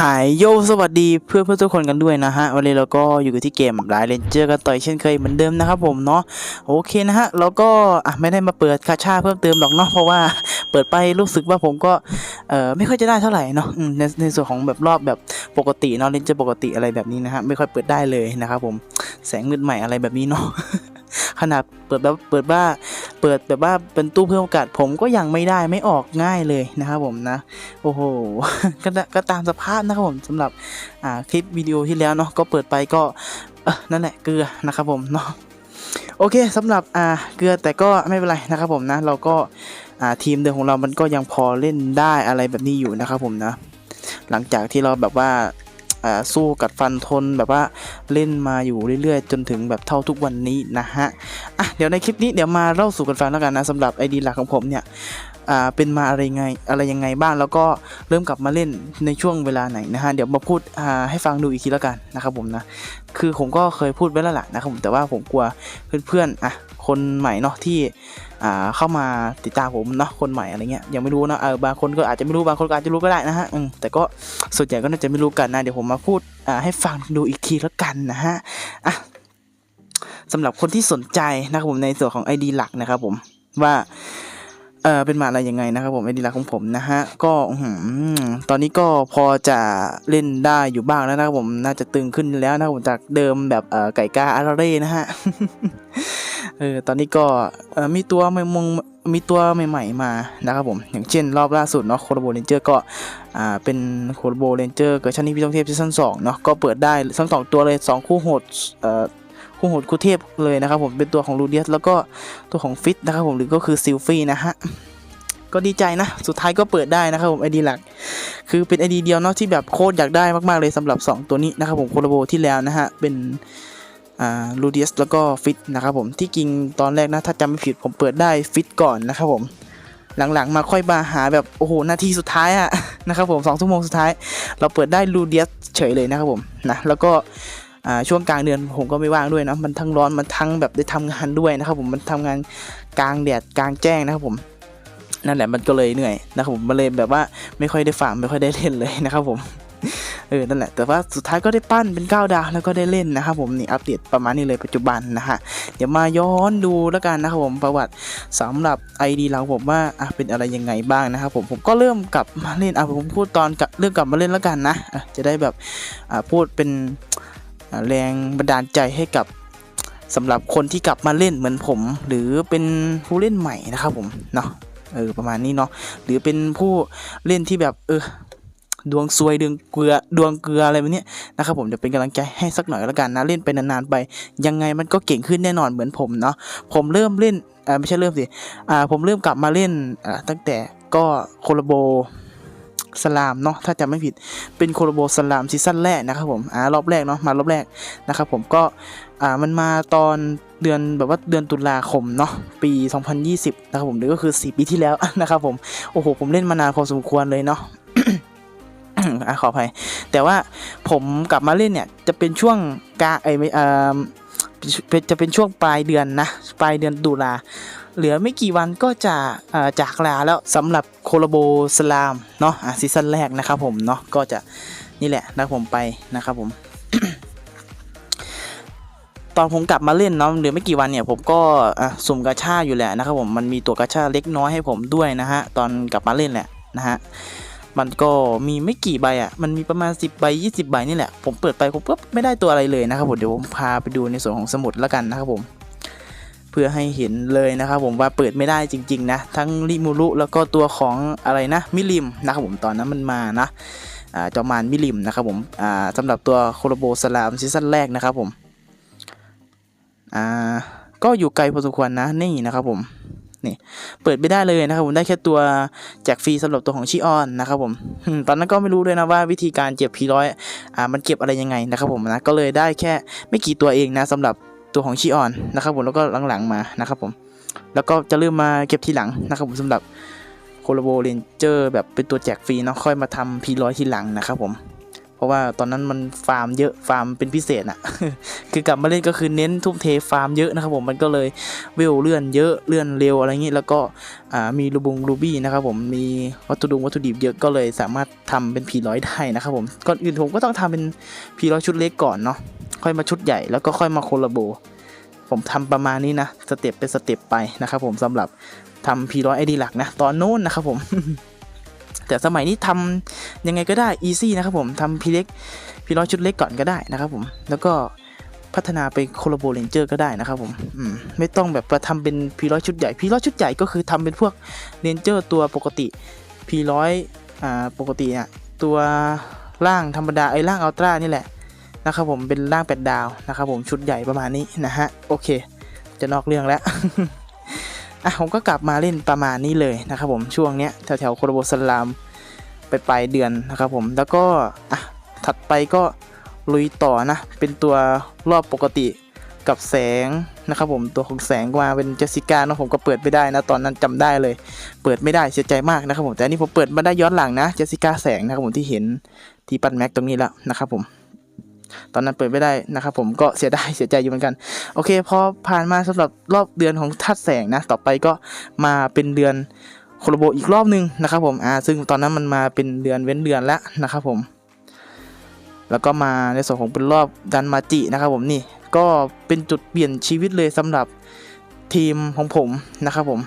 หายโยสวัสดีเพื่อนเพื่อนทุกคนกันด้วยนะฮะ วันนี้เราก็อยู่ที่เกมไลน์เลนเจอร์กันต่อยเช่นเคยเหมือนเดิมนะครับผมเนาะโอเคนะฮะแล้วก็อะไม่ได้มาเปิดคาชาเพิ่มเติมหรอกเนาะเพราะว่าเปิดไปรู้สึกว่าผมก็เออไม่ค่อยจะได้เท่าไหร่เนาะในในส่วนของแบบรอบแบบปกติเนาะเลนเจอร์ปกติอะไรแบบนี้นะฮะไม่ค่อยเปิดได้เลยนะครับผมแสงมืดใหม่อะไรแบบนี้เนาะ ขนาดเปิดแบบเปิดว่าเปิดแบบว่าเป็นตู้เพิ่มโอกาสผมก็ยังไม่ได้ไม่ออกง่ายเลยนะครับผมนะ โอ้โหก็ตก็ตามสภาพนะครับผมสำหรับอ่าคลิปวิดีโอที่แล้วเนาะก็เปิดไปก็นั่นแหละเกลือนะครับผมเนาะโอเคสำหรับอ่าเกลือแต่ก็ไม่เป็นไรนะครับผมนะ เราก็อ่าทีมเดิมของเรามันก็ยังพอเล่นได้อะไรแบบนี้อยู่นะครับผมนะ หลังจากที่เราแบบว่า สู้กัดฟันทนแบบว่าเล่นมาอยู่เรื่อยๆ จนถึงแบบเท่าทุกวันนี้นะฮะอะเดี๋ยวในคลิปนี้เดี๋ยวมาเล่าสู่กันฟังแล้วกันนะสำหรับไอดีหลักของผมเนี่ยเป็นมาอะไรไงอะไรยังไงบ้างแล้วก็เริ่มกลับมาเล่นในช่วงเวลาไหนนะฮะเดี๋ยวมาพูดให้ฟังดูอีกทีแล้วกันนะครับผมนะคือผมก็เคยพูดไว้แล้วล่ะนะครับผมแต่ว่าผมกลัวเพื่อนๆอะ คนใหม่เนาะที่เข้ามาติดตามผมเนาะคนใหม่อะไรเงี้ยยังไม่รู้นะเออบางคนก็อาจจะไม่รู้บางคนก็อาจจะรู้ก็ได้นะฮะแต่ก็ส่วนใหญ่ก็น่าจะไม่รู้กันนะเดี๋ยวผมมาพูดให้ฟังดูอีกทีแล้วกันนะฮะอะสำหรับคนที่สนใจนะครับผมในส่วนของ ID หลักนะครับผมว่าเออเป็นมาอะไรยังไงนะครับผมไอดีลักของผมนะฮะก็ตอนนี้ก็พอจะเล่นได้อยู่บ้างแล้วนะครับผมน่าจะตึงขึ้นแล้วนะครับผมจากเดิมแบบเออไก่กาอาราเร่นะฮะ เออตอนนี้ก็มีตัวใหม่มงมีตัวใหม่ๆมานะครับผม อย่างเช่นรอบล่าสุดเนาะโคโรโบเรนเจอร์ก็อ่าเป็นโคโรโบเรนเจอร์เกิดชั้นนี้พี่ต้องเทพซีซั่นสองเนาะก็เปิดได้ทั้งสองตัวเลยสองคู่โหดเอ่อคู่โหดคู่เทพเลยนะครับผมเป็นตัวของลูเดียสแล้วก็ตัวของฟิตนะครับผมหรือก็คือซิลฟี่นะฮะก็ดีใจนะ สุดท้ายก็เปิดได้นะครับผมไอดีหลัก คือเป็นไอดีเดียวเนาะที่แบบโคตรอยากได้มากๆเลยสำหรับ 2 ตัวนี้นะครับผมโคโลโบที่แล้วนะฮะเป็น ลูเดียสแล้วก็ฟิตนะครับผมที่จริงตอนแรกนะถ้าจำไม่ผิดผมเปิดได้ฟิตก่อนนะครับผมหลังๆ มาค่อยมาหาแบบโอ้โหนาทีสุดท้ายอะนะครับผมสองชั่วโมงสุดท้าย เราเปิดได้ลูเดียสเฉยเลยนะครับผมนะแล้วก็อ่าช่วงกลางเดือนผมก็ไม่ว่างด้วยนะมันทั้งร้อนมันทั้งแบบได้ทำงานด้วยนะครับผมมันทำงานกลางแดดกลางแจ้งนะครับผมนั่นแหละมันก็เลยเหนื่อยนะครับผมมันเลยแบบว่าไม่ค่อยได้ฝากไม่ค่อยได้เล่นเลยนะครับผม เออนั่นแหละแต่ว่าสุดท้ายก็ได้ปั้นเป็น 9 ดาวแล้วก็ได้เล่นนะครับผมนี่อัปเดตประมาณนี้เลยปัจจุบันนะฮะเดี๋ยวมาย้อนดูแล้วกันนะครับผมประวัติสำหรับ ID เราผมว่าอะเป็นอะไรยังไงบ้างนะครับผมผมก็เริ่มกลับมาเล่นอะผมพูดตอนเริ่มกลับมาเล่นแล้วกันนะะจะได้แบบอ่าพูดเป็นแรงบันดาลใจให้กับสำหรับคนที่กลับมาเล่นเหมือนผม หรือเป็นผู้เล่นใหม่นะครับผมเนาะเออประมาณนี้เนาะหรือเป็นผู้เล่นที่แบบเออ ดวงซวยดวงเกลือดวงเกลืออะไรแบบนี้นะครับผมเดี๋ยวเป็นกำลังใจให้สักหน่อยแล้วกันนะเล่นไปนานๆไป ยังไงมันก็เก่งขึ้นแน่นอนเหมือนผมเนาะผมเริ่มเล่นอ่าไม่ใช่เริ่มสิอ่าผมเริ่มกลับมาเล่นอ่าตั้งแต่ก็โคลโบสลามเนาะถ้าจำไม่ผิดเป็นโคโลโบสลามซีซั่นแรกนะครับผมอ่ารอบแรกเนาะมารอบแรกนะครับผมก็อ่ามันมาตอนเดือนแบบว่าเดือนตุลาคมเนาะปี 2020 นะครับผมหรือก็คือ 4 ปีที่แล้วนะครับผม โอ้โห ผมเล่นมานานพอสมควรเลยเนาะ อะขออภัย แต่ว่าผมกลับมาเล่นเนี่ยจะเป็นช่วงกาไอไม่เอ่อจะเป็นช่วงปลายเดือนนะปลายเดือนตุลาเหลือไม่กี่วันก็จะอ่อจากลาแล้วสำหรับโคโลโบสลามเนาะซีซั่นแรกนะครับผมเนาะก็จะนี่แหละนะผมไปนะครับผม ตอนผมกลับมาเล่นเนาะเหลือไม่กี่วันเนี่ย ผมก็สุ่มกาชาอยู่แหละนะครับผมมันมีตัวกาชาเล็กน้อยให้ผมด้วยนะฮะตอนกลับมาเล่นแหละนะฮะ มันก็มีไม่กี่ใบอะ มันมีประมาณ 10 ใบ 20 ใบนี่แหละ ผมเปิดไปผมก็ไม่ได้ตัวอะไรเลยนะครับผม เดี๋ยวผมพาไปดูในส่วนของสมุดแล้วกันนะครับผม เพื่อให้เห็นเลยนะครับผมว่าเปิดไม่ได้จริง ๆ นะ ทั้งริมูรุแล้วก็ตัวของอะไรนะ มิลิมนะครับผมตอนนั้นมันมานะาจอมานมิลิมนะครับผมอ่าสำหรับตัวโคโรโบสลามซีซั่นแรกนะครับผมก็อยู่ไกลพอสมควรนะนี่นะครับผม นี่เปิดไม่ได้เลยนะครับผมได้แค่ตัวแจกฟรีสำหรับตัวของชิออนนะครับผมตอนนั้นก็ไม่รู้เลยนะว่าวิธีการเก็บพีร้อยอ่ามันเก็บอะไรยังไงนะครับผมนะก็เลยได้แค่ไม่กี่ตัวเองนะสำหรับตัวของชีออนนะครับผมแล้วก็หลังๆมานะครับผมแล้วก็จะเริ่มมาเก็บทีหลังนะครับผมสำหรับโคโลโบเรนเจอร์แบบเป็นตัวแจกฟรีเนาะค่อยมาทำพีร้อยทีหลังนะครับผม พราะว่าตอนนั้นมันฟาร์มเยอะฟาร์มเป็นพิเศษอะคือกลับมาเล่นก็คือเน้นทุ่มเทฟาร์มเยอะนะครับผมมันก็เลยเวลเลื่อนเยอะเลื่อนเร็วอะไรอย่างนี้แล้วก็มีรูบุงรูบี้นะครับผมมีวัตถุดิบวัตถุดิบเยอะก็เลยสามารถทำเป็นพีร้อยได้นะครับผมก่อนอื่นผมก็ต้องทำเป็นพีร้อยชุดเล็กก่อนเนาะค่อยมาชุดใหญ่แล้วก็ค่อยมาโคลาโบผมทำประมาณนี้นะสเต็ปเป็นสเต็ปไปนะครับผมสำหรับทำพีร้อยไอดีหลักนะตอนโน้นนะครับผม แต่สมัยนี้ทำยังไงก็ได้ easy นะครับผมทำพีเล็กพีร้อยชุดเล็กก่อนก็ได้นะครับผมแล้วก็พัฒนาไปโคลโบเรนเจอร์ก็ได้นะครับผมอืมไม่ต้องแบบมาทำเป็นพีร้อยชุดใหญ่พีร้อยชุดใหญ่ก็คือทำเป็นพวกเรนเจอร์ตัวปกติพีร้อยอ่าปกติเนี่ยตัวร่างธรรมดาไอ้ร่างอัลตร้านี่แหละนะครับผมเป็นร่างแปดดาวนะครับผมชุดใหญ่ประมาณนี้นะฮะโอเค จะนอกเรื่องแล้ว อะผมก็กลับมาเล่นประมาณนี้เลยนะครับผมช่วงเนี้ยแถวๆโคโรโบสลามไปปลายเดือนนะครับผมแล้วก็อะถัดไปก็ลุยต่อนะ เป็นตัวรอบปกติกับแสงนะครับผมตัวของแสงมาเป็นเจสิก้านะผมก็เปิดไม่ได้นะตอนนั้นจำได้เลย เปิดไม่ได้เสียใจมากนะครับผมแต่นี้ผมเปิดมาได้ย้อนหลังนะเจสิก้าแสงนะครับผมที่เห็นที่ปั้นแม็กตรงนี้แล้วนะครับผม ตอนนั้นเปิดไม่ได้นะครับผมก็เสียดายเสียใจอยู่เหมือนกัน โอเคพอผ่านมาสำหรับรอบเดือนของธาตุแสงนะต่อไปก็มาเป็นเดือนโคโลโบอีกรอบหนึงนะครับผมอ่าซึ่งตอนนั้นมันมาเป็นเดือนเว้นเดือนแล้วนะครับผม แล้วก็มาในส่วนของเป็นรอบดันมาจินะครับผมนี่ก็เป็นจุดเปลี่ยนชีวิตเลยสำหรับทีมของผมนะครับผม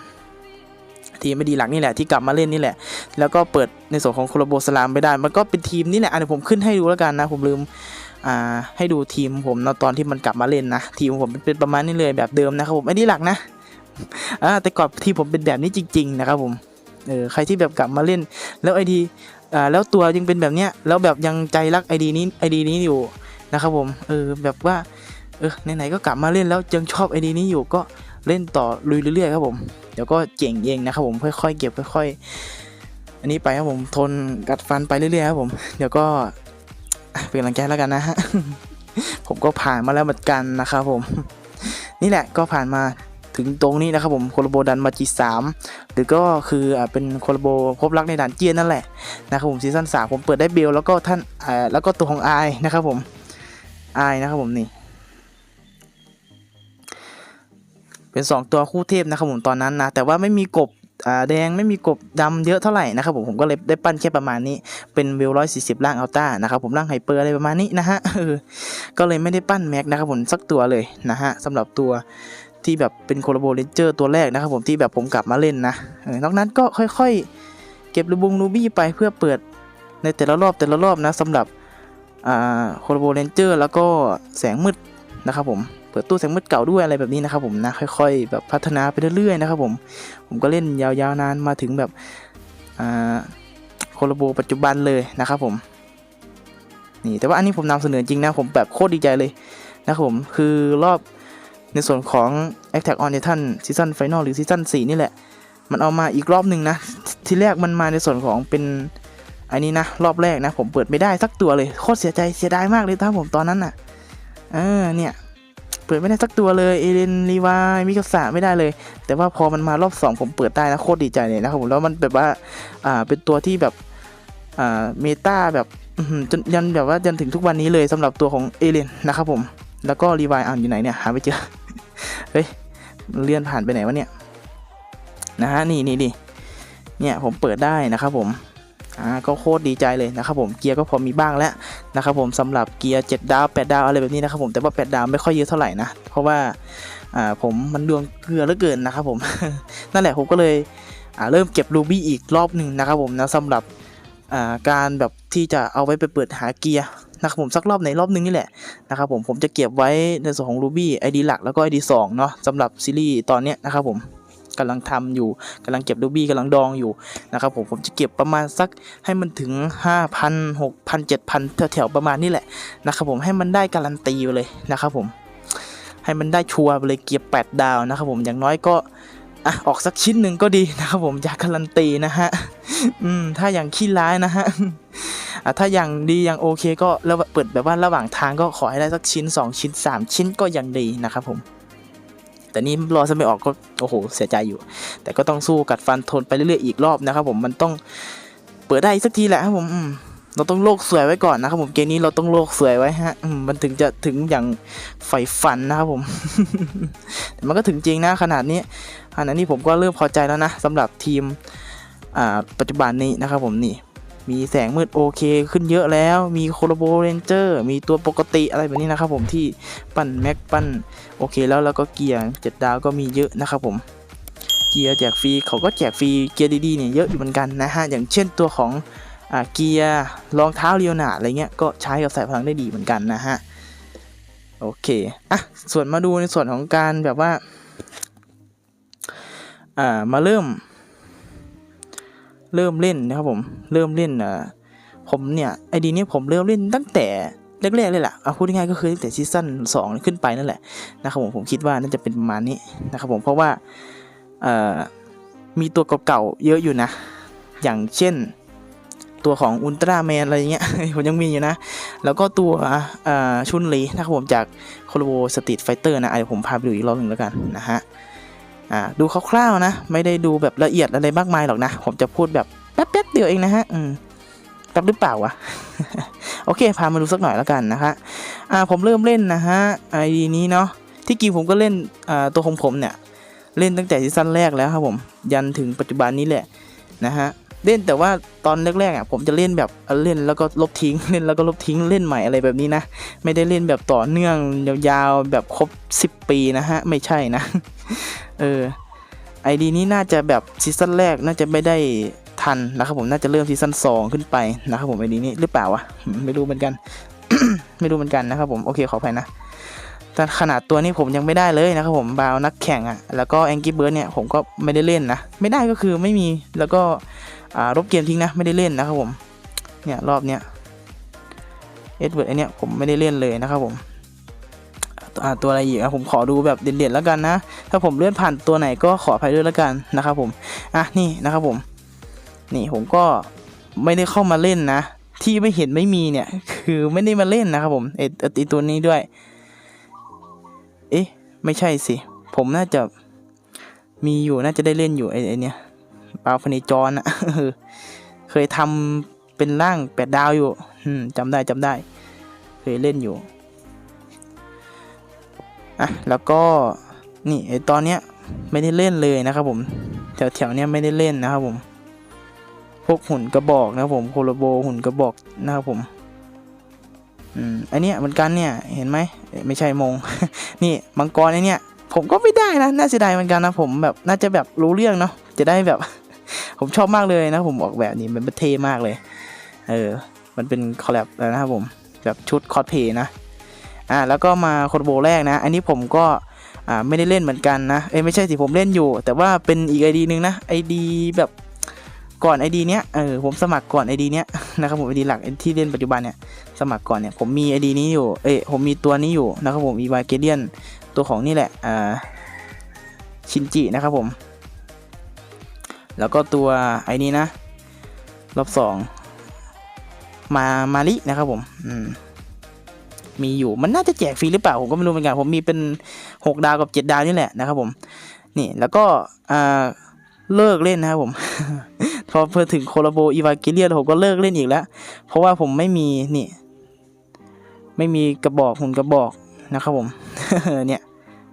ทีมไม่ดีหลักนี่แหละที่กลับมาเล่นนี่แหละ แล้วก็เปิดในส่วนของโคโลโบสลามไปได้ มันก็เป็นทีมนี่แหละอันนี้ผมขึ้นให้ดูแล้วกันนะ ผมลืม อ่าให้ดูทีมผมนะตอนที่มันกลับมาเล่นนะทีมผมเป็นประมาณนี้เลยแบบเดิมนะครับผมไม่ได้หลักนะอ่าแต่ก่อนทีมผมเป็นแบบนี้จริง ๆ นะครับผมเออใครที่แบบกลับมาเล่น แล้วไอดีอ่าแล้วตัวยังเป็นแบบเนี้ยแล้วแบบยังใจรักไอดีนี้ไอดีนี้อยู่นะครับผมเออแบบว่าเออไหนๆก็กลับมาเล่นแล้วยังชอบไอดีนี้อยู่ก็เล่นต่อลุยเรื่อยๆครับผมเดี๋ยวก็เจ๋งเองนะครับผมค่อยๆเก็บค่อย ๆ อันนี้ไปครับผมทนกัดฟันไปเรื่อยๆครับผมเดี๋ยวก็ เป็นกำลังใจแล้วกันนะฮะ ผมก็ผ่านมาแล้วเหมือนกันนะครับผม นี่แหละก็ผ่านมาถึงตรงนี้นะครับผมโคโลโบดันมาจีสามหรือก็คืออ่าเป็นโคโลโบพบรักในด่านเจียนนั่นแหละนะครับผมซีซั่นสามผมเปิดได้เบลแล้วก็ท่านอ่าแล้วก็ตัวของไอนะครับผมไอนะครับผมนี่ เป็น 2 ตัวคู่เทพนะครับผมตอนนั้นนะ แต่ว่าไม่มีกบ แดงไม่มีกบดำเยอะเท่าไหร่นะครับผมผมก็เลยได้ปั้นแค่ประมาณนี้เป็นเวร้อยสี่สิบล่างอัลต้านะครับผมล่างไฮเปอร์อะไรประมาณนี้นะฮะก็เลยไม่ได้ปั้นแม็กนะครับผมสักตัวเลยนะฮะสำหรับตัวที่แบบเป็นโคลาโบเรนเจอร์ตัวแรกนะครับผมที่แบบผมกลับมาเล่นนะเออนอกนั้นก็ค่อยๆ เก็บรูบงรูบี้ไปเพื่อเปิดในแต่ละรอบแต่ละรอบนะสำหรับอ่าโคลาโบเรนเจอร์แล้วก็แสงมืดนะครับผม เปิดตู้แสงมืดเก่าด้วยอะไรแบบนี้นะครับผมนะค่อย ๆ แบบพัฒนาไปเรื่อยๆนะครับผมผมก็เล่นยาวๆนานมาถึงแบบอ่าโคโลโบปัจจุบันเลยนะครับผมนี่แต่ว่าอันนี้ผมนำเสนอจริงนะผมแบบโคตรดีใจเลยนะครับผมคือรอบในส่วนของ Attack on Titan ซีซั่นไฟนอลหรือซีซั่น4นี่แหละ มันเอามาอีกรอบหนึ่งนะ ที่แรกมันมาในส่วนของเป็นอันนี้นะ รอบแรกนะ ผมเปิดไม่ได้สักตัวเลย โคตรเสียใจเสียดายมากเลยท่าผมตอนนั้นน่ะ เออเนี่ย เปิดไม่ได้สักตัวเลยเอเลนรีวายมิกาสะไม่ได้เลย แต่ว่าพอมันมารอบสองผมเปิดได้นะโคตรดีใจเลยนะครับผมแล้วมันแบบว่าอ่าเป็นตัวที่แบบอ่าเมตาแบบจนยันแบบว่ายันถึงทุกวันนี้เลยสำหรับตัวของเอเลนนะครับผมแล้วก็รีวายอ่านอยู่ไหนเนี่ยหาไม่เจอเฮ้ยเลื่อนผ่านไปไหนวะเนี่ยนะฮะนี่นี่นี่เนี่ยผมเปิดได้นะครับผม อ่าก็โคตรดีใจเลยนะครับผมเกียร์ก็พอมีบ้างแล้วนะครับผมสำหรับเกียร์7ดาว8ดาวอะไรแบบนี้นะครับผมแต่ว่า 8 ดาวไม่ค่อยเยอะเท่าไหร่นะเพราะว่าอ่าผมมันดวงเกลือเหลือเกินนะครับผมนั่นแหละผมก็เลยอ่าเริ่มเก็บรูบี้อีกรอบหนึ่งนะครับผมนะสำหรับอ่าการแบบที่จะเอาไว้ไปเปิดหาเกียร์นะครับผมสักรอบไหนรอบหนึงนี่แหละนะครับผมผมจะเก็บไว้ในส่วนของรูบี้ไอดีหลักแล้วก็ไอดีสองเนาะสำหรับซีรีส์ตอนเนี้ยนะครับผม กำลังทำอยู่กำลังเก็บรูบี้กำลังดองอยู่นะครับผมผมจะเก็บประมาณสักให้มันถึง 5,000 6,000 7,000แถวๆประมาณนี้แหละนะครับผมให้มันได้การันตีไปเลยนะครับผมให้มันได้ชัวร์ไปเลยเกียร์8ดาวนะครับผมอย่างน้อยก็อะออกสักชิ้นหนึ่งก็ดีนะครับผมอยากการันตีนะฮะอืมถ้าอย่างขี้ร้ายนะฮะอะถ้าอย่างดีอย่างโอเคก็แล้วเปิดแบบว่าระหว่างทางก็ขอให้ได้สักชิ้น 2 ชิ้น 3 ชิ้นก็ยังดีนะครับผม แต่นี่รอจะไม่ออกก็โอ้โหเสียใจอยู่ แต่ก็ต้องสู้กัดฟันทนไปเรื่อยๆอีกรอบนะครับ ผมมันต้องเปิดได้สักทีแหละครับผมเราต้องโลกสวยไว้ก่อนนะครับผมเกมนี้เราต้องโลกสวยไว้ฮะมันถึงจะถึงอย่างใฝ่ฝันนะครับผมแต่มันก็ถึงจริงนะขนาดนี้ขนาดนี้ผมก็เริ่มพอใจแล้วนะสำหรับทีมปัจจุบันนี้นะครับผมนี่ มีแสงมืดโอเคขึ้นเยอะแล้ว มีโคโลโบเรนเจอร์มีตัวปกติอะไรแบบนี้นะครับผมที่ปั้นแม็กปั้นโอเคแล้วแล้วก็เกียร์เจ็ดดาวก็มีเยอะนะครับผมเกียร์แจกฟรีเขาก็แจกฟรีเกียร์ดีๆเนี่ยเยอะอยู่เหมือนกันนะฮะอย่างเช่นตัวของอเกียร์รองเท้าเรียวหนาอะไรเงี้ยก็ใช้กับสายพลังได้ดีเหมือนกันนะฮะโอเคอะส่วนมาดูในส่วนของการแบบว่าอ่ามาเริ่ม เริ่มเล่นนะครับผมเริ่มเล่นอ่าผมเนี่ยไอดีนี้ผมเริ่มเล่นตั้งแต่แรกๆเลยแหละเอาพูดง่ายๆก็คือตั้งแต่ซีซั่น2 ขึ้นไปนั่นแหละนะครับผมผมคิดว่าน่าจะเป็นประมาณนี้นะครับผมเพราะว่าเอ่อมีตัวเก่าๆเยอะอยู่นะ อย่างเช่นตัวของอุลตร้าแมนอะไรเงี้ยผมยังมีอยู่นะ แล้วก็ตัวชุนลีนะครับผมจากโคโลโบสตรีทไฟเตอร์นะเดี๋ยวผมพาไปดูอีกรอบหนึ่งแล้วกันนะฮะ อ่าดูคร่าวๆนะ ไม่ได้ดูแบบละเอียดอะไรมากมายหรอกนะ ผมจะพูดแบบแป๊บๆเดียวเองนะฮะอืมแป๊บหรือเปล่าวะโอเค พามาดูสักหน่อยแล้วกันนะฮะอ่าผมเริ่มเล่นนะฮะไอดีนี้เนาะที่จริงผมก็เล่นอ่าตัวของผมเนี่ย เล่นตั้งแต่ซีซั่นแรกแล้วครับผม ยันถึงปัจจุบันนี้แหละนะฮะเล่นแต่ว่าตอนแรกๆอะผมจะเล่นแบบเล่นแล้วก็ลบทิ้งเล่นแล้วก็ลบทิ้งเล่นใหม่อะไรแบบนี้นะ ไม่ได้เล่นแบบต่อเนื่องยาวๆแบบครบ 10 ปีนะฮะ ไม่ใช่นะ เออไอดีนี้น่าจะแบบซีซั่นแรกน่าจะไม่ได้ทันนะครับผมน่าจะเริ่มซีซั่น2ขึ้นไปนะครับผมไอดีนี้หรือเปล่าวะไม่รู้เหมือนกัน ไม่รู้เหมือนกันนะครับผมโอเคขออภัยนะแต่ขนาดตัวนี้ผมยังไม่ได้เลยนะครับผมบาวนักแข่งอะ่ะแล้วก็แองกี้เบิร์ดเนี่ยผมก็ไม่ได้เล่นนะไม่ได้ก็คือไม่มีแล้วก็อ่าลบเกมทิ้งนะไม่ได้เล่นนะครับผมเนี่ยรอบเนี้ยเอ็ดเวิร์ดไอเนี้ยผมไม่ได้เล่นเลยนะครับผม ตัวอะไรอีกอะผมขอดูแบบเด่นๆแล้วกันนะ ถ้าผมเลื่อนผ่านตัวไหนก็ขออภัยด้วยแล้วกันนะครับผมอะนี่นะครับผม นี่ผมก็ไม่ได้เข้ามาเล่นนะ ที่ไม่เห็นไม่มีเนี่ย คือไม่ได้มาเล่นนะครับผมไอไอตัวนี้ด้วย เอ๊ะไม่ใช่สิ ผมน่าจะมีอยู่น่าจะได้เล่นอยู่ไอ้ไอเนี่ยปาวพเนจรอะเคยทำเป็นร่างแปดดาวอยู่จำได้จำได้ เคยเล่นอยู่ อะแล้วก็นี่ไอตอนเนี้ยไม่ได้เล่นเลยนะครับผมแถวแถวๆเนี้ยไม่ได้เล่นนะครับผม พวกหุ่นกระบอกนะครับผมโคโลโบหุ่นกระบอกนะครับผมอืมอันเนี้ยเหมือนกันเนี่ยเห็นไหมไม่ใช่มง นี่มังกรไอเนี่ยผมก็ไม่ได้นะน่าเสียดายเหมือนกันนะผมแบบน่าจะแบบรู้เรื่องเนาะจะได้แบบ ผมชอบมากเลยนะผมออกแบบนี้มันเป็นเท่มากเลย เออ มันเป็นคอลแลบนะครับผมแบบชุดคอสเพย์นะ อ่าแล้วก็มาโคโบแรกนะ อันนี้ผมก็อ่าไม่ได้เล่นเหมือนกันนะเอ้ไม่ใช่สิผมเล่นอยู่ แต่ว่าเป็นอีกไอดีนึงนะไอดีแบบก่อนไอดีเนี้ยเออผมสมัครก่อนไอดีเนี้ยนะครับผมไอดีหลักที่เล่นปัจจุบันเนี่ยสมัครก่อนเนี่ยผมมีไอดีนี้อยู่เอ้ผมมีตัวนี้อยู่นะครับผมมีวาเกเดียนตัวของนี่แหละอ่าชินจินะครับผม แล้วก็ตัวไอ้นี้นะ รอบสองมามารินะครับผม อืม มีอยู่ มันน่าจะแจกฟรีหรือเปล่าผมก็ไม่รู้เหมือนกันผมมีเป็นหกดาวกับเจ็ดดาวนี่แหละนะครับผมนี่แล้วก็เลิกเล่นนะครับผม พอเพิ่ถึงโคลาโบอีวาเกเลียนผมก็เลิกเล่นอีกแล้ว เพราะว่าผมไม่มีนี่ ไม่มีกระบอกหุ่นกระบอกนะครับผมเนี่ย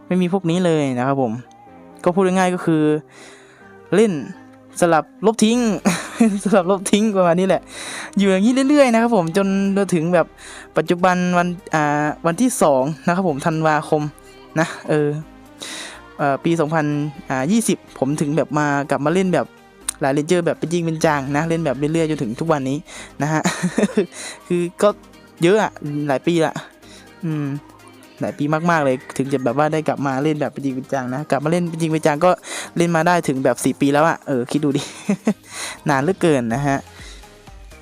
ไม่มีพวกนี้เลยนะครับผม ก็พูดง่ายๆก็คือ เล่นสลับลบทิ้ง สลับลบทิ้งประมาณนี้แหละ อยู่อย่างนี้เรื่อยๆนะครับผมจนมาถึงแบบปัจจุบันวันอ่าวันที่สองนะครับผมธันวาคมนะเออเอ่อปี 2020 ผมถึงแบบมากลับมาเล่นแบบหลายเลนเจอร์แบบเป็นจริงเป็นจังนะ เล่นแบบเรื่อยๆจนถึงทุกวันนี้นะฮะ คือก็เยอะอะหลายปีละอืมหลายปีมากๆเลย ถึงจะแบบว่าได้กลับมาเล่นแบบเป็นจริงเป็นจังนะ กลับมาเล่นเป็นจริงเป็นจังก็ เล่นมาได้ถึงแบบสี่ปีแล้วอะเออคิดดูดิ นานเหลือเกินนะฮะ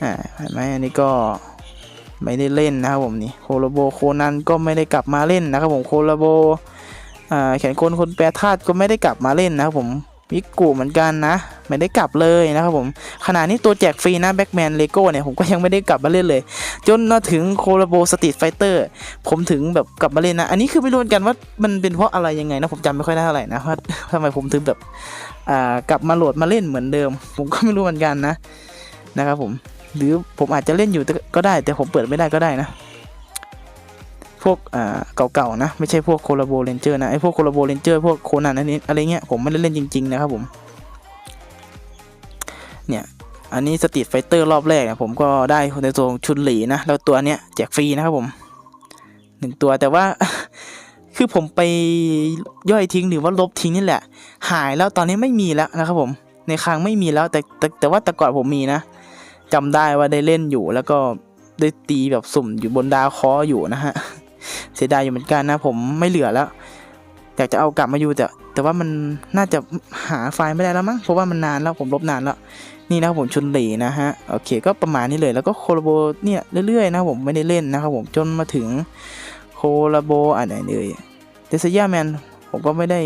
อ่าเห็นไหมอันนี้ก็ไม่ได้เล่นนะครับผมนี่โคโลโบโคนันก็ไม่ได้กลับมาเล่นนะครับผมโคโลโบอ่าแขนคนคนแปรธาตุก็ไม่ได้กลับมาเล่นนะครับผมมิกูเหมือนกันนะ ไม่ได้กลับเลยนะครับผมขณะนี้ตัวแจกฟรีนะแบ็กแมนเลโก้เนี่ยผมก็ยังไม่ได้กลับมาเล่นเลย จนมาถึงโคโลโบสตรีทไฟเตอร์ผมถึงแบบกลับมาเล่นนะ อันนี้คือไม่รู้เหมือนกันว่ามันเป็นเพราะอะไรยังไงนะผมจำไม่ค่อยได้เท่าไหร่นะว่าทำไมผมถึงแบบอ่ากลับมาโหลดมาเล่นเหมือนเดิม ผมก็ไม่รู้เหมือนกันนะนะครับผมหรือผมอาจจะเล่นอยู่ก็ได้ แต่ผมเปิดไม่ได้ก็ได้นะพวกเก่าๆนะ ไม่ใช่พวกโคลาโบเรนเจอร์นะไอพวกโคลาโบเรนเจอร์พวกโคนันอันนี้อะไรเงี้ยผมไม่ได้เล่นจริง ๆ นะครับผม เนี่ย อันนี้สตรีทไฟเตอร์รอบแรกเนะผมก็ได้ในตัวชุนหลีนะ แล้วตัวเนี้ยแจกฟรีนะครับผมหนึ่งตัวแต่ว่าคือผมไปย่อยทิ้งหรือว่าลบทิ้งนี่แหละ หายแล้วตอนนี้ไม่มีแล้วนะครับผม ในคลังไม่มีแล้วแต่แต่แต่ว่าแต่ก่อนผมมีนะจำได้ว่าได้เล่นอยู่แล้วก็ได้ตีแบบสุ่มอยู่บนดาวคออยู่นะฮะเสียดายอยู่เหมือนกันนะ ผมไม่เหลือแล้ว อยากจะเอากลับมาอยู่แต่แต่ว่ามันน่าจะหาไฟล์ไม่ได้แล้วมั้งเพราะว่ามันนานแล้วผมลบนานแล้วนี่นะครับผมชุนหลีนะฮะโอเคก็ประมาณนี้เลยแล้วก็โคลโบเนี่ยเรื่อยๆนะผมไม่ได้เล่นนะครับผมจนมาถึงโคลโบอันไหนเลยเดซย่าแมนผมก็ไม่ได้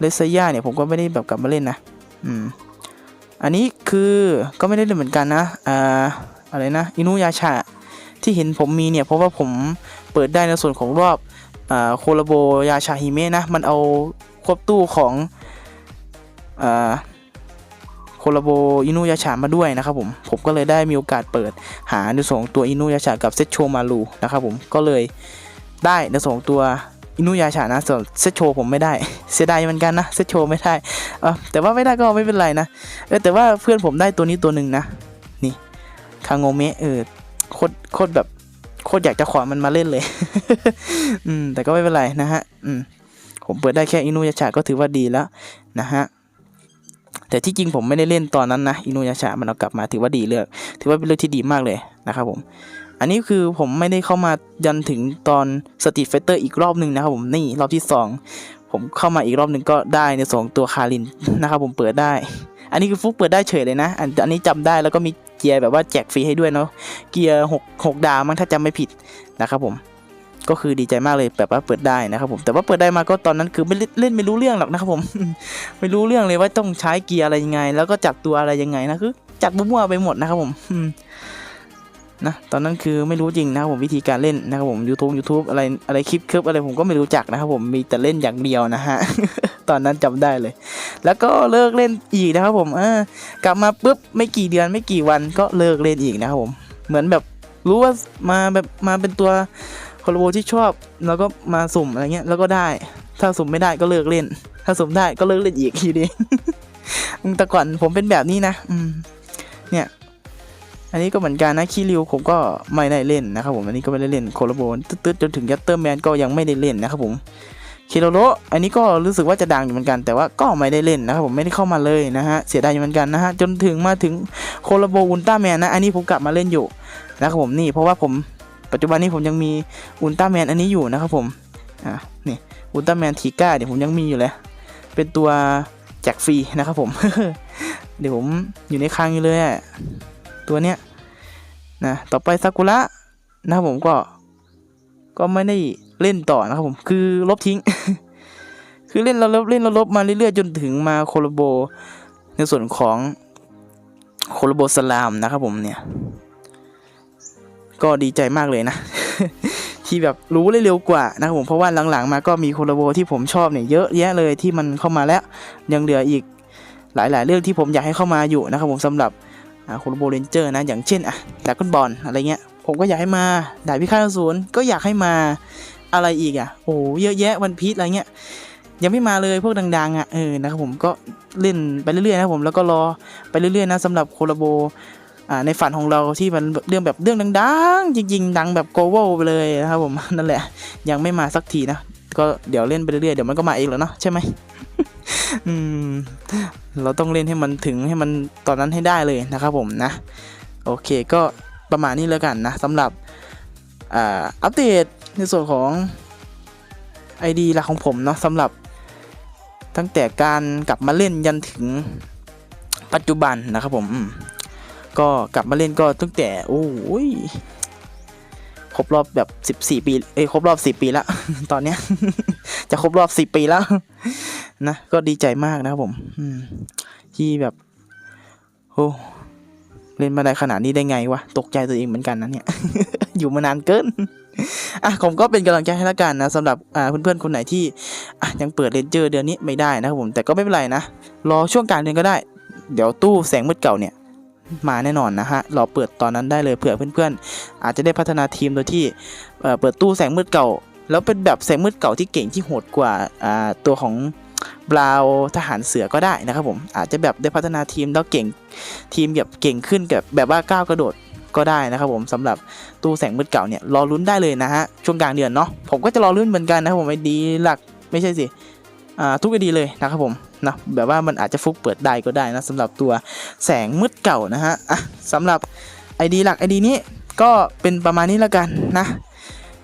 เลซย่าเนี่ยผมก็ไม่ได้แบบกลับมาเล่นนะอืมอันนี้คือก็ไม่ได้เล่นเหมือนกันนะอ่าอะไรนะอินุยาชาที่เห็นผมมีเนี่ยเพราะว่าผมเปิดได้ในส่วนของรอบ โคลโบยาชาฮิเมะนะ มันเอาควบตู้ของอ่าโคลโบอินุยาชามาด้วยนะครับผม ผมก็เลยได้มีโอกาสเปิดหาในส่วนของตัวอินุยาชากับเซตโชมารูนะครับผม ก็เลยได้ในส่วนของตัวอินุยาชานะ ส่วนเซตโชผมไม่ได้ เสียดายเหมือนกันนะเซตโชไม่ได้เออแต่ว่าไม่ได้ก็ไม่เป็นไรนะ เออแต่ว่าเพื่อนผมได้ตัวนี้ตัวหนึ่งนะ นี่คางโงเมะเออโคตรโคตรแบบ ตรอยากจะขอมันมาเล่นเลย อืม แต่ก็ไม่เป็นไรนะฮะ อืม ผมเปิดได้แค่อินุยาชาก็ถือว่าดีแล้วนะฮะ แต่ที่จริงผมไม่ได้เล่นตอนนั้นนะ อินุยาชามันเอากลับมาถือว่าดีเลือก ถือว่าเป็นเรื่องที่ดีมากเลยนะครับผม อันนี้คือผมไม่ได้เข้ามายันถึงตอนสตรีทไฟเตอร์อีกรอบหนึ่งนะครับผม นี่รอบที่ 2 ผมเข้ามาอีกรอบหนึ่งก็ได้ในสองตัวคารินนะครับผมเปิดได้ อันนี้คือฟุกเปิดได้เฉยเลยนะ อันนี้จำได้แล้วก็มี กียร์แบบว่าแจกฟรีให้ด้วยเนาะเกียร์หกหกดาวมั้งถ้าจำไม่ผิดนะครับผมก็คือดีใจมากเลยแบบว่าเปิดได้นะครับผมแต่ว่าเปิดได้มาก็ตอนนั้นคือไม่เล่นไม่รู้เรื่องหรอกนะครับผม ไม่รู้เรื่องเลยว่าต้องใช้เกียร์อะไรยังไง แล้วก็จับตัวอะไรยังไงนะคือจัดมั่วไปหมดนะครับผมอืม นะตอนนั้นคือไม่รู้จริงนะครับผมวิธีการเล่นนะครับผม YouTube YouTube อะไรอะไรคลิปคลิปอะไรผมก็ไม่รู้จักนะครับผมมีแต่เล่นอย่างเดียวนะฮะตอนนั้นจำได้เลย แล้วก็เลิกเล่นอีกนะครับผมกลับมาปุ๊บไม่กี่เดือนไม่กี่วันก็เลิกเล่นอีกนะครับผม เหมือนแบบรู้ว่ามาแบบมาเป็นตัวคอลโบที่ชอบแล้วก็มาสุ่มอะไรเงี้ยแล้วก็ได้ ถ้าสุ่มไม่ได้ก็เลิกเล่น ถ้าสุ่มได้ก็เลิกเล่นอีกทีเดียวแต่ก่อนผมเป็นแบบนี้นะ อืม เนี่ย อันนี้ก็เหมือนกันนะคีริวผมก็ไม่ได้เล่นนะครับผมอันนี้ก็ไม่ได้เล่นโคลโบตืดๆจนถึงยัตเตอร์แมนก็ยังไม่ได้เล่นนะครับผมคิโรโรอันนี้ก็รู้สึกว่าจะดังอยู่เหมือนกัน แต่ว่าก็ไม่ได้เล่นนะครับผมไม่ได้เข้ามาเลยนะฮะเสียดายอยู่เหมือนกันนะฮะจนถึงมาถึงโคลโบอุลตร้าแมนนะอันนี้ผมกลับมาเล่นอยู่นะครับผมนี่เพราะว่าผมปัจจุบันนี้ผมยังมีอุลตร้าแมนอันนี้อยู่นะครับผมอะนี่อุลตร้าแมนทีก้าเดี๋ยวผมยังมีอยู่เลยเป็นตัวแจกฟรีนะครับผมเดี๋ยวผมอยู่ในคลังอยู่เลยอะ ตัวเนี้ยนะต่อไปซากุระนะครับผมก็ก็ไม่ได้เล่นต่อนะครับผมคือลบทิ้ง คือเล่นแล้วลบเล่นแล้วลบมาเรื่อยๆจนถึงมาโคโลโบ ในส่วนของโคโลโบสลามนะครับผมเนี่ย ก็ดีใจมากเลยนะ ที่แบบรู้ได้เร็วกว่านะครับผมเพราะว่าหลังๆ มาก็มีโคโลโบที่ผมชอบเนี่ยเยอะแยะเลยที่มันเข้ามาแล้วยังเหลืออีกหลายๆ เรื่องที่ผมอยากให้เข้ามาอยู่นะครับผมสำหรับ โคโลโบเรนเจอร์นะ อย่างเช่นอะดากอนบอลอะไรเงี้ย ผมก็อยากให้มาดาบพิฆาตอสูรก็อยากให้มาอะไรอีกอะ โอ้เยอะแยะวันพีชอะไรเงี้ย ยังไม่มาเลยพวกดังๆอะ เออ นะครับผมก็เล่นไปเรื่อยๆนะผม แล้วก็รอไปเรื่อยๆนะสำหรับโคโลโบอ่าในฝันของเราที่มันเรื่องแบบเรื่องดังๆ จริงๆ ดังแบบโกลบอลไปเลยนะครับผมนั่นแหละ ยังไม่มาสักทีนะ ก็เดี๋ยวเล่นไปเรื่อยๆ เดี๋ยวมันก็มาเองแล้วเนาะใช่ไหม อืม เราต้องเล่นให้มันถึงให้มันตอนนั้นให้ได้เลยนะครับผมนะ โอเคก็ประมาณนี้แล้วกันนะสำหรับอัปเดตในส่วนของ ID หลักของผมเนาะสำหรับตั้งแต่การกลับมาเล่นยันถึงปัจจุบันนะครับผม ก็กลับมาเล่นก็ตั้งแต่โอ้ยครบรอบแบบสิบสี่ปี เอ้ยครบรอบสิบปีละ ตอนเนี้ย จะครบรอบสิบปีแล้ว นะก็ดีใจมากนะครับผม อืม ที่แบบโอ้เล่นมาได้ขนาดนี้ได้ไงวะ ตกใจตัวเองเหมือนกันนะเนี่ย อยู่มานานเกิน อะผมก็เป็นกำลังใจให้ละกันนะสำหรับอ่าเพื่อนๆคนไหนที่อะยังเปิดเรนเจอร์เดือนนี้ไม่ได้นะครับผมแต่ก็ไม่เป็นไรนะ รอช่วงกลารเดือนก็ได้ เดี๋ยวตู้แสงมืดเก่าเนี่ย มาแน่นอนนะฮะรอเปิดตอนนั้นได้เลยเผื่อเพื่อนๆ อาจจะได้พัฒนาทีมโดยที่เอ่อเปิดตู้แสงมืดเก่า แล้วเป็นแบบแสงมืดเก่าที่เก่งที่โหดกว่าอ่าตัวของ บราวทหารเสือก็ได้นะครับผมอาจจะแบบได้พัฒนาทีมแล้วเก่งทีมแบบเก่งขึ้นกับแบบว่าก้าวกระโดดก็ได้นะครับผมสำหรับตู้แสงมืดเก่าเนี่ยรอลุ้นได้เลยนะฮะช่วงกลางเดือนเนาะผมก็จะรอลุ้นเหมือนกันนะครับผมไอดีหลักไม่ใช่สิอ่าทุกไอดีเลยนะครับผมนะแบบว่ามันอาจจะฟุกเปิดได้ก็ได้นะสำหรับตัวแสงมืดเก่านะฮะอะสำหรับไอดีหลักไอดีนี้ก็เป็นประมาณนี้แล้วกันนะ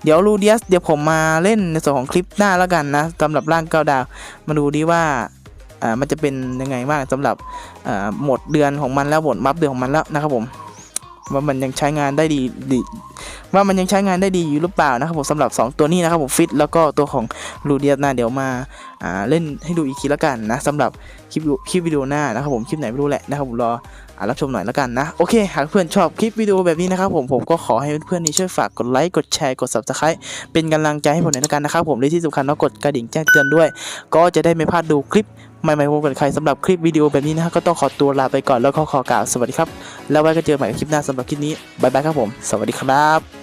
เดี๋ยวรูเดียสเดี๋ยวผมมาเล่นในส่วนของคลิปหน้าแล้วกันนะสำหรับร่างเก้าดาว มาดูดีว่าอ่ามันจะเป็นยังไงบ้างสำหรับอ่าหมดเดือนของมันแล้วหมดมัฟเดือนของมันแล้วนะครับผมว่ามันยังใช้งานได้ดีดี ว่ามันยังใช้งานได้ดีอยู่หรือเปล่านะครับผมสำหรับ 2 ตัวนี้นะครับผมฟิตแล้วก็ตัวของรูเดียสนะเดี๋ยวมาอ่าเล่นให้ดูอีกทีแล้วกันนะสำหรับคลิปคลิปวิดีโอหน้านะครับผมคลิปไหนไม่รู้แหละนะครับผมรอ รับชมหน่อยแล้วกันนะ โอเค หากเพื่อนชอบคลิปวิดีโอแบบนี้นะครับผมผมก็ขอให้เพื่อนๆนี้ช่วยฝากกดไลค์กดแชร์กด subscribe เป็นกำลังใจให้ผมหน่อยแล้วกันนะครับผมและที่สำคัญก็กดกระดิ่งแจ้งเตือนด้วย ก็จะได้ไม่พลาดดูคลิปใหม่ๆพบกันใครสำหรับคลิปวิดีโอแบบนี้นะก็ต้องขอตัวลาไปก่อนแล้วก็ขอกล่าวสวัสดีครับ แล้วไว้ก็เจอใหม่คลิปหน้าสำหรับคลิปนี้บายบายครับผม สวัสดีครับ